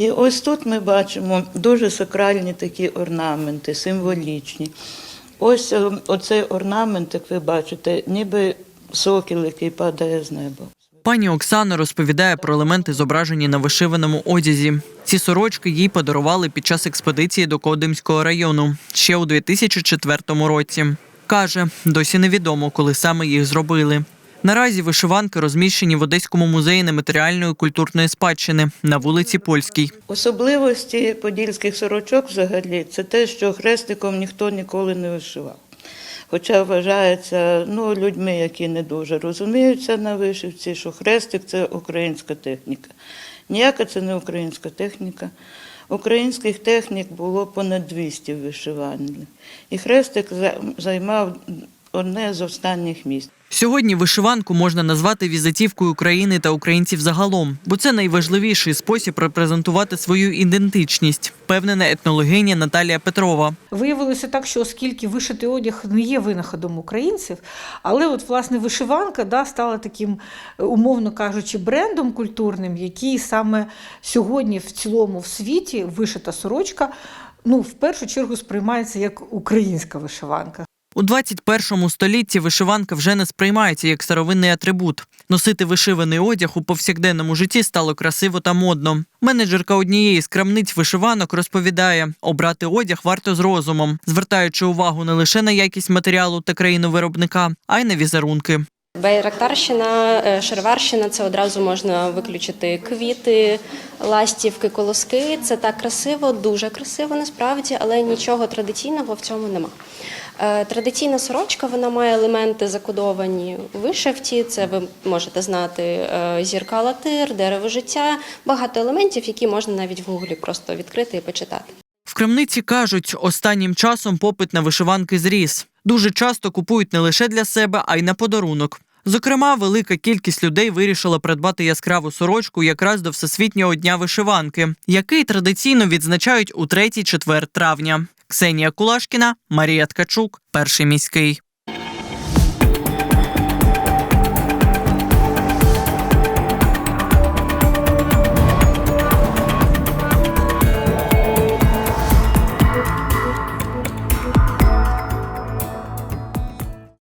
І ось тут ми бачимо дуже сакральні такі орнаменти, символічні. Ось е, оцей орнамент, як ви бачите, ніби сокіл, який падає з неба. Пані Оксана розповідає про елементи, зображені на вишиваному одязі. Ці сорочки їй подарували під час експедиції до Кодимського району ще у 2004 році. Каже, досі невідомо, коли саме їх зробили. Наразі вишиванки розміщені в Одеському музеї нематеріальної культурної спадщини на вулиці Польській. Особливості подільських сорочок взагалі це те, що хрестиком ніхто ніколи не вишивав. Хоча вважається ну, людьми, які не дуже розуміються на вишивці, що хрестик це українська техніка. Ніяка це не українська техніка. Українських технік було понад 200 в вишиванні. І хрестик займав одне з останніх місць. Сьогодні вишиванку можна назвати візитівкою України та українців загалом, бо це найважливіший спосіб репрезентувати свою ідентичність, впевнена етнологиня Наталія Петрова. Виявилося так, що оскільки вишитий одяг не є винаходом українців, але от власне вишиванка да, стала таким, умовно кажучи, брендом культурним, який саме сьогодні в цілому в світі вишита сорочка ну, в першу чергу сприймається як українська вишиванка. У 21 столітті вишиванка вже не сприймається як старовинний атрибут. Носити вишиваний одяг у повсякденному житті стало красиво та модно. Менеджерка однієї з крамниць вишиванок розповідає, обрати одяг варто з розумом, звертаючи увагу не лише на якість матеріалу та країну виробника, а й на візерунки. Байрактарщина, е, шароварщина це одразу можна виключити квіти, ластівки, колоски. Це так красиво, дуже красиво насправді, але нічого традиційного в цьому нема. Е, Традиційна сорочка вона має елементи закодовані у вишивці. Це ви можете знати е, зірка латир, дерево життя, багато елементів, які можна навіть в гуглі просто відкрити і почитати. В крамниці кажуть, останнім часом попит на вишиванки зріс. Дуже часто купують не лише для себе, а й на подарунок. Зокрема, велика кількість людей вирішила придбати яскраву сорочку якраз до Всесвітнього дня вишиванки, який традиційно відзначають у 3-4 травня. Ксенія Кулашкіна, Марія Ткачук, перший міський.